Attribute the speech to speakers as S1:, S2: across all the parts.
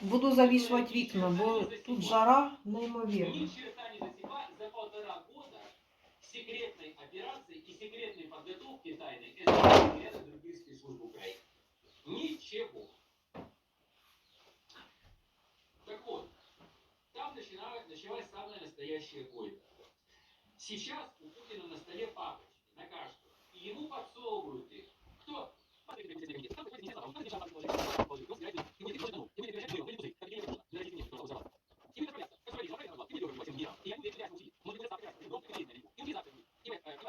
S1: Буду завішувати вікна, бо тут жара неймовірна.
S2: Ни черта не засекла за полтора года секретной операции и секретной подготовки тайной СБ и ряда других спецслужб Украины. Ничего. Так вот, там начиналась, началась самая настоящая бойня. Сейчас у Путина на столе папочки, на каждого. И ему подсовывают их. 因为呃。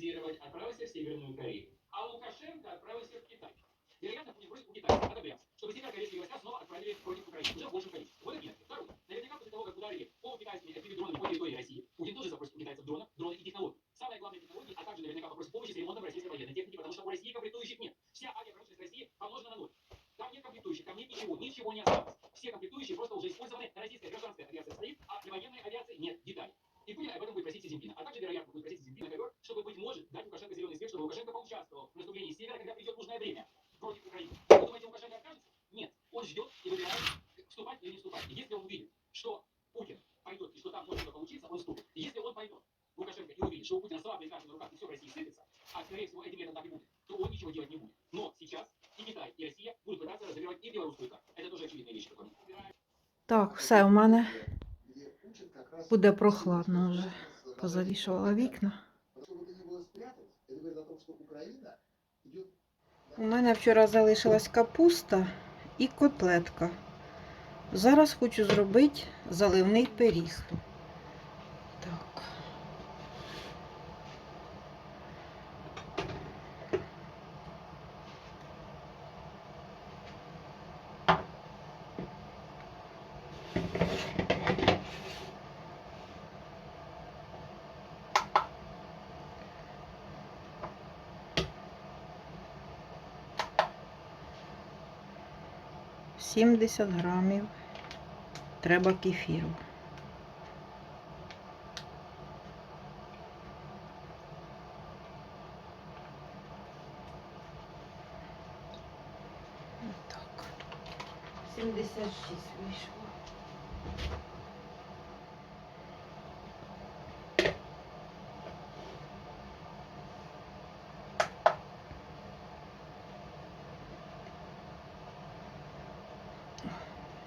S2: Специализировать отправился в Северную Корею. А Лукашенко отправился в Китай. Вероятно, у Китая одобрять, чтобы северокорейские войска снова отправили против Украины. Уже больше большем пойдет, Лукашенко, и увидит, что у Путина слабые карты на руках, и все в России сыпется, а скорее всего этим летом так и будет, то он ничего делать не будет. Но сейчас и Китай, и Россия будут пытаться разыгрывать и белорусскую карту. Это тоже очевидная вещь. такой.
S1: Так, все, у мене буде прохладно вже. Позавішувала вікна. У мене вчора залишилась капуста і котлетка. Зараз хочу зробити заливний пиріг. 70 грамів треба кефіру. Так. 76 вийшло.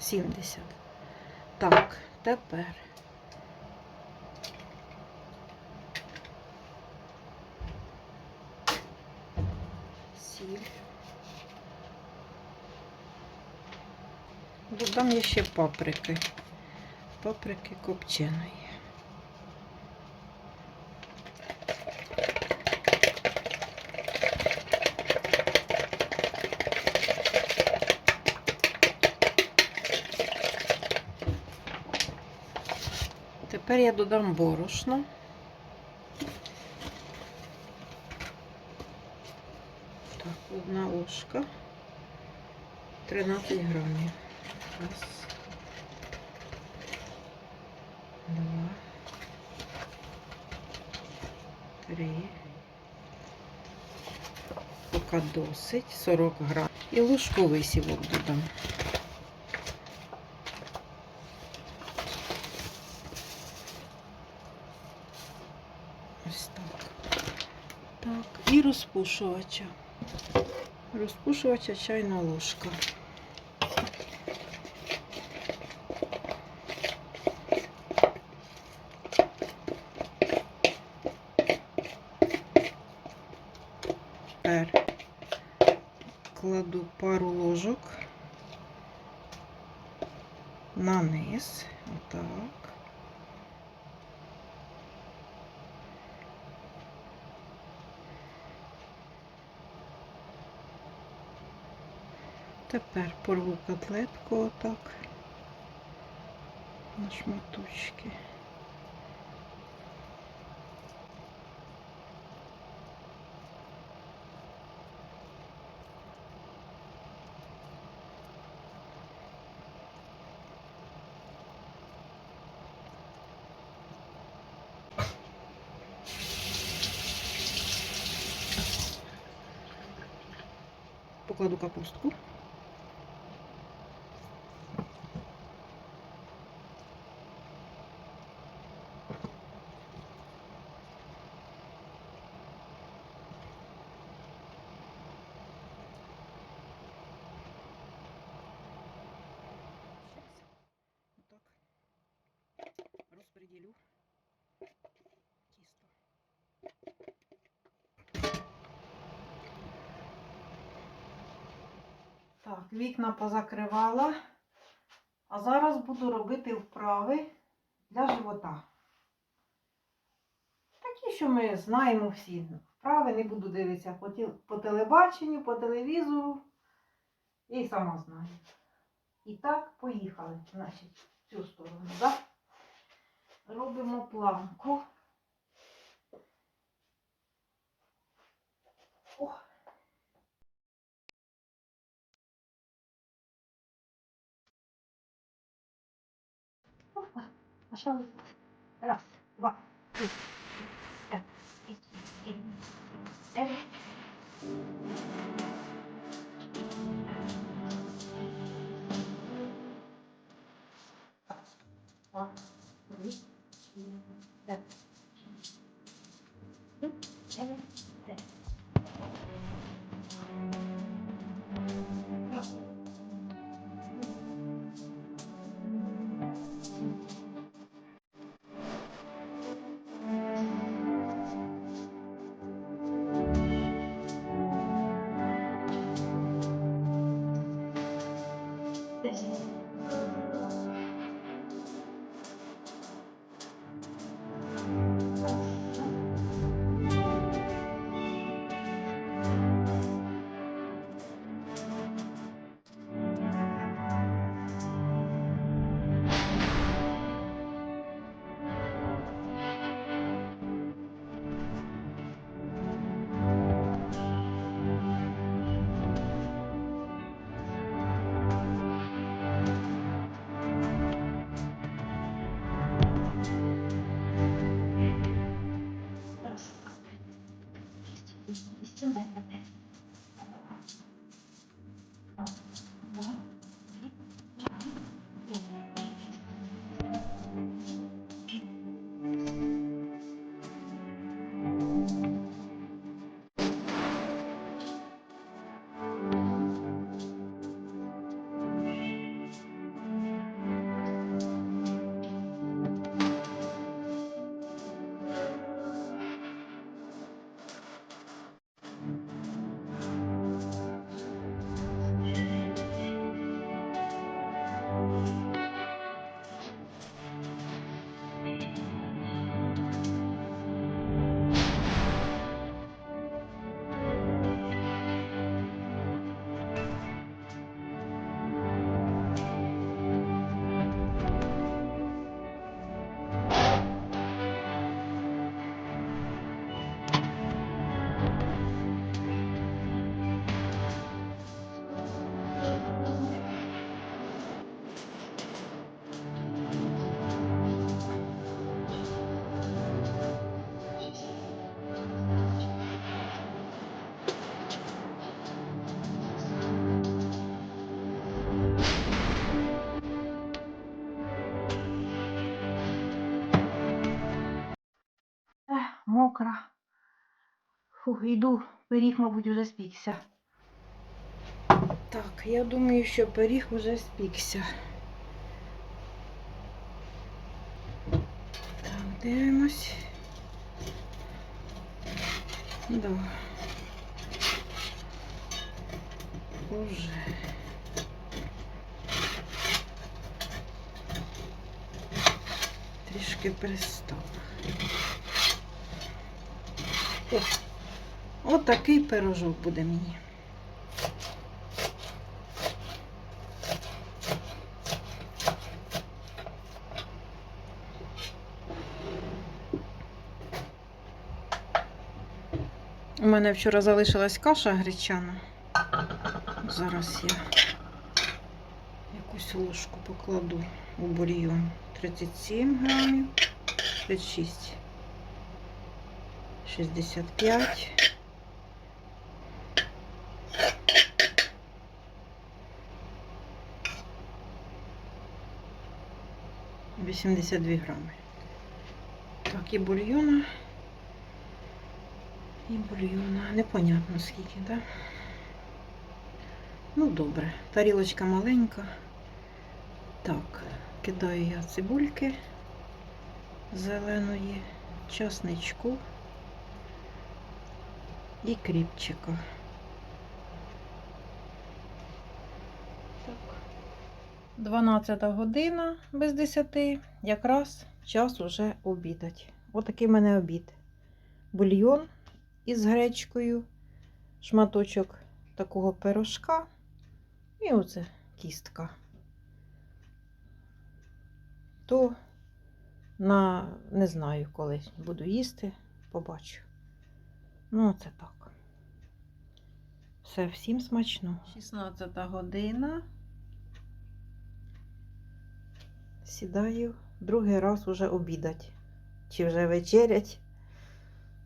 S1: Сімдесят. Так, тепер. Сіль. Додам я ще паприки. Паприки копченої. Тепер я додам борошно. Так, одна ложка. 13 грамів. Раз. Два. Три. Поки досить. 40 грам. І ложку висівок додам. Ось так. Так, і розпушувача. Розпушувача чайна ложка. Тепер кладу пару ложок на низ. Отак. Тепер порву котлетку отак на шматочки. Покладу капустку. Так, вікна позакривала. А зараз буду робити вправи для живота. Такі, що ми знаємо всі. Вправи не буду дивитися по, телебаченню, по телевізору. І сама знаю. І так, поїхали. Значить, в цю сторону, так? Робимо планку. machin. Alors, voilà. Мокра. Фух, йду, пиріг, мабуть, уже спікся. Так, я думаю, що пиріг уже спікся. Так, дивимось. Да. Уже. Трішки пристав. Отакий От пирожок буде мені. У мене вчора залишилась каша гречана. Зараз я якусь ложку покладу у бур'йон. 37 грамів, 36. 65. Вісімдесят дві грами. Так, і бульйона. І бульйона. Непонятно скільки, так? Да? Ну, добре. Тарілочка маленька. Так, кидаю я цибульки зеленої, часничку і кріпчика. Так. 12 година без 10. Якраз час уже обідать. Отакий в мене обід. Бульйон із гречкою, шматочок такого пирожка і оце кістка. То на не знаю, коли буду їсти, побачу. Ну, це так. Все, всім смачно. 16 година. Сідаю другий раз уже обідать. Чи вже вечерять.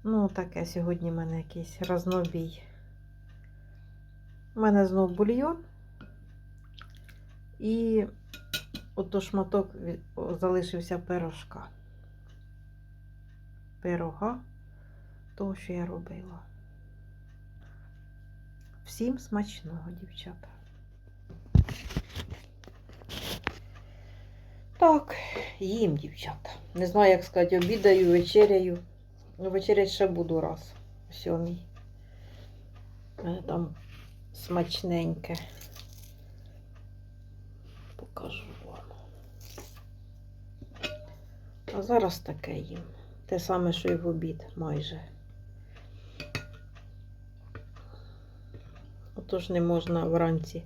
S1: Ну, таке сьогодні в мене якийсь разнобій. У мене знов бульйон. І ото шматок залишився пирожка. Пирога того, що я робила. Всім смачного, дівчата. Так, їм, дівчата. Не знаю, як сказати, обідаю, вечеряю. Ну, вечерять ще буду раз. Сьомій. Там смачненьке. Покажу вам. А зараз таке їм. Те саме, що і в обід майже. Отож не можна вранці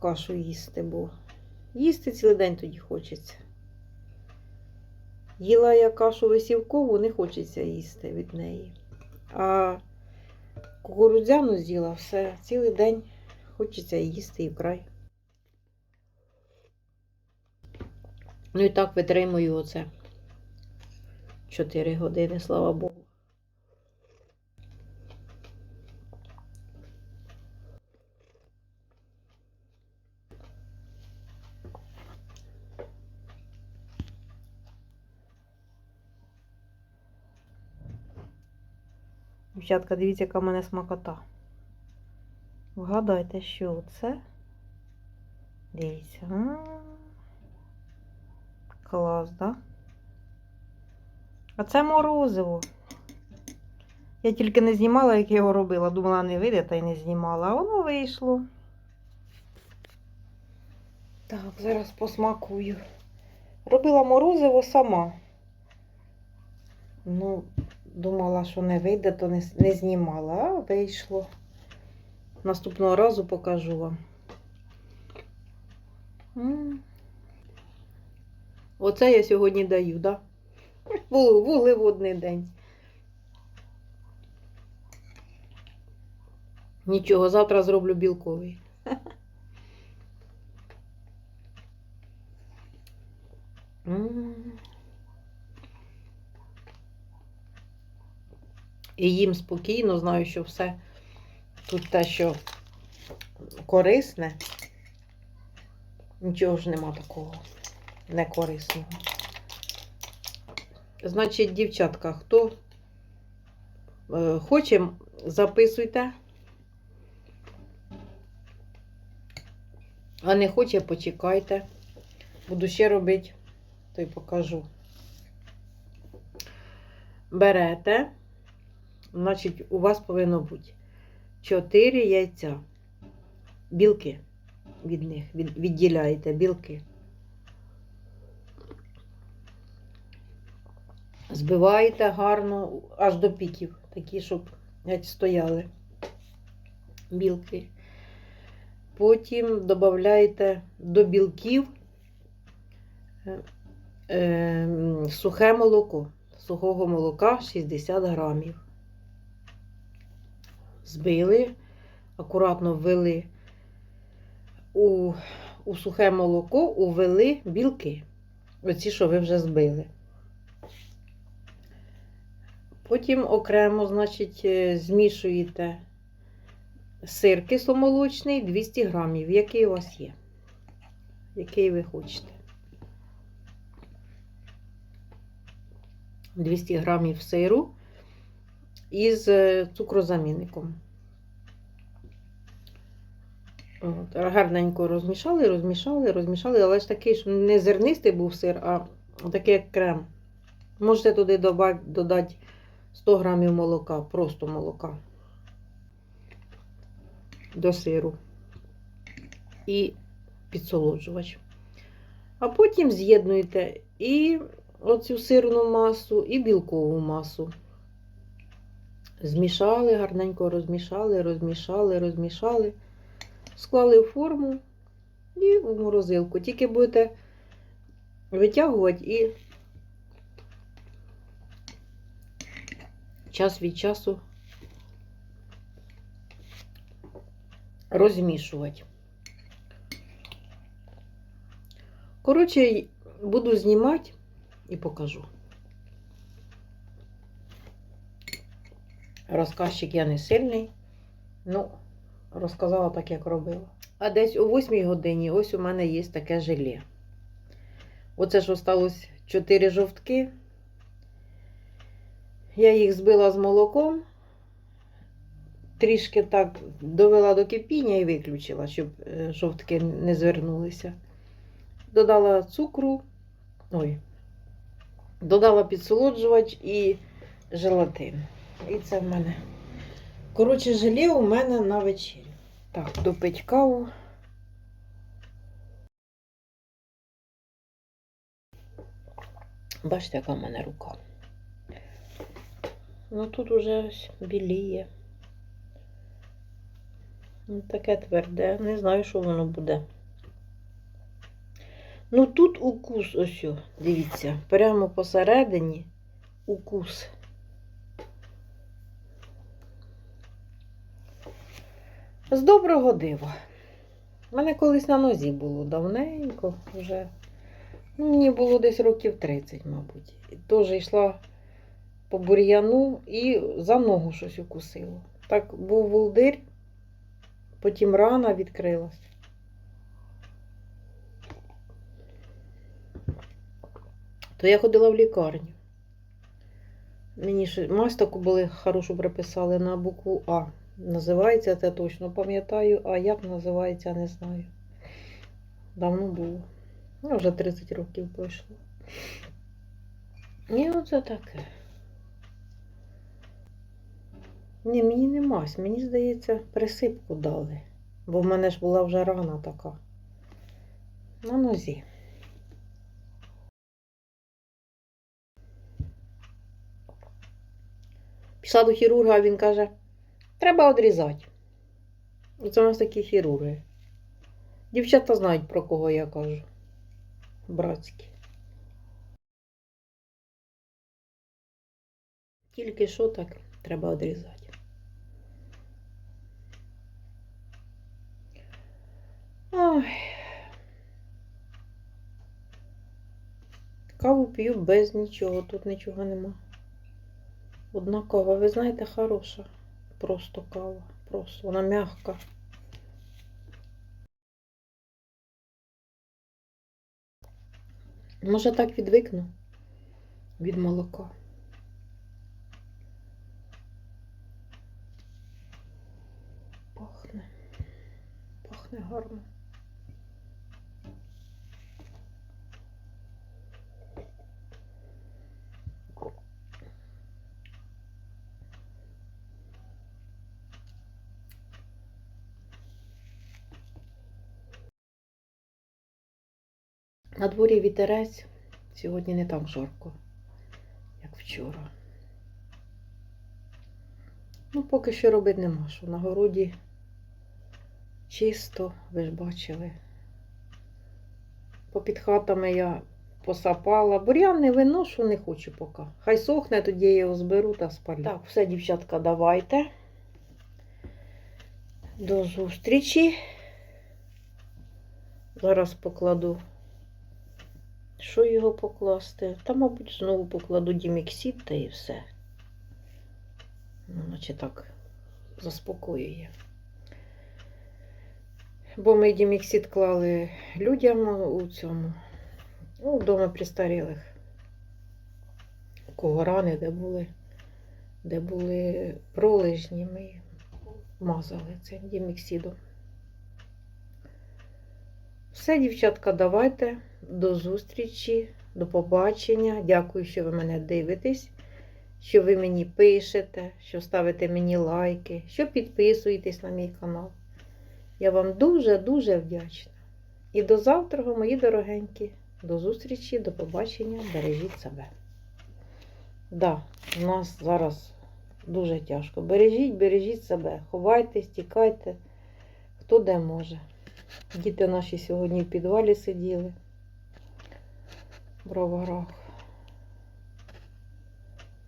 S1: кашу їсти, бо їсти цілий день тоді хочеться. Їла я кашу висівкову, не хочеться їсти від неї. А кукурудзяну з'їла все, цілий день хочеться їсти і вкрай. Ну і так витримую оце 4 години, слава Богу. Дівчатка, дивіться, яка в мене смакота. Вгадайте, що це? Дивіться. Клас, да? А це морозиво. Я тільки не знімала, як я його робила. Думала, не вийде, та й не знімала. А воно вийшло. Так, зараз посмакую. Робила морозиво сама. Ну, думала, що не вийде, то не, не знімала, а вийшло. Наступного разу покажу вам. Оце я сьогодні даю? Да? Вуглеводний день. Нічого, завтра зроблю білковий. М. І їм спокійно, знаю, що все тут те, що корисне. Нічого ж нема такого некорисного. Значить, дівчатка, хто е, хоче, записуйте. А не хоче, почекайте. Буду ще робити, то й покажу. Берете, значить, у вас повинно бути 4 яйця. Білки від них, відділяєте білки. Збиваєте гарно аж до піків, такі, щоб геть стояли білки. Потім додаєте до білків е, е, сухе молоко. Сухого молока 60 грамів. Збили, акуратно ввели у, у сухе молоко, увели білки. Оці, що ви вже збили. Потім окремо, значить, е, змішуєте сир кисломолочний 200 грамів, який у вас є, який ви хочете. 200 грамів сиру із е, цукрозамінником. От, гарненько розмішали, розмішали, розмішали, але ж такий, щоб не зернистий був сир, а такий як крем. Можете туди додати 100 грамів молока, просто молока до сиру і підсолоджувач. А потім з'єднуєте і оцю сирну масу, і білкову масу. Змішали, гарненько розмішали, розмішали, розмішали, склали в форму і в морозилку. Тільки будете витягувати і час від часу розмішувати. Коротше, буду знімати і покажу. Розказчик я не сильний. Ну, розказала так, як робила. А десь о 8 годині ось у мене є таке желе. Оце ж осталось 4 жовтки. Я їх збила з молоком, трішки так довела до кипіння і виключила, щоб е, жовтки не звернулися. Додала цукру, ой, додала підсолоджувач і желатин. І це в мене. Коротше, желе у мене на вечерю. Так, допить каву. Бачите, яка в мене рука. Ну тут уже ось біліє. Ну, таке тверде, не знаю, що воно буде. Ну тут укус ось, дивіться, прямо посередині укус. З доброго дива. У мене колись на нозі було давненько вже. Ну, мені було десь років 30, мабуть. І Теж йшла по бур'яну і за ногу щось укусило. Так був волдир, потім рана відкрилась. То я ходила в лікарню. Мені ще мазь таку були хорошу приписали на букву А. Називається це точно пам'ятаю, а як називається, не знаю. Давно було. Ну, вже 30 років пройшло. І оце таке. Ні, мені не мазь, мені здається, присипку дали. Бо в мене ж була вже рана така. На нозі. Пішла до хірурга, він каже, треба одрізати. Оце у нас такі хірурги. Дівчата знають, про кого я кажу. Братські. Тільки що так треба одрізати. Ой. Каву п'ю без нічого, тут нічого нема. Одна кава, ви знаєте, хороша. Просто кава. Просто вона м'яка. Може так відвикну від молока. Пахне. Пахне гарно. На дворі вітерець. Сьогодні не так жарко, як вчора. Ну, поки що робити нема що. На городі чисто, ви ж бачили. Попід хатами я посапала. Бур'ян не виношу, не хочу поки. Хай сохне, тоді я його зберу та спалю. Так, все, дівчатка, давайте. До зустрічі. Зараз покладу. Що його покласти? Та, мабуть, знову покладу Діміксід та і все. Ну, наче так заспокоює. Бо ми Діміксід клали людям у цьому, ну, вдома престарілих. У кого рани, де були, де були пролежні, ми мазали цим Діміксідом. Все, дівчатка, давайте. До зустрічі, до побачення. Дякую, що ви мене дивитесь, що ви мені пишете, що ставите мені лайки, що підписуєтесь на мій канал. Я вам дуже-дуже вдячна. І до завтра, мої дорогенькі. До зустрічі, до побачення. Бережіть себе. Да, у нас зараз дуже тяжко. Бережіть, бережіть себе. Ховайтесь, тікайте, хто де може. Діти наші сьогодні в підвалі сиділи. Броварах.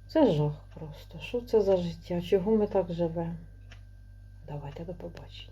S1: Це жах просто. Що це за життя? Чого ми так живемо? Давайте до побачення.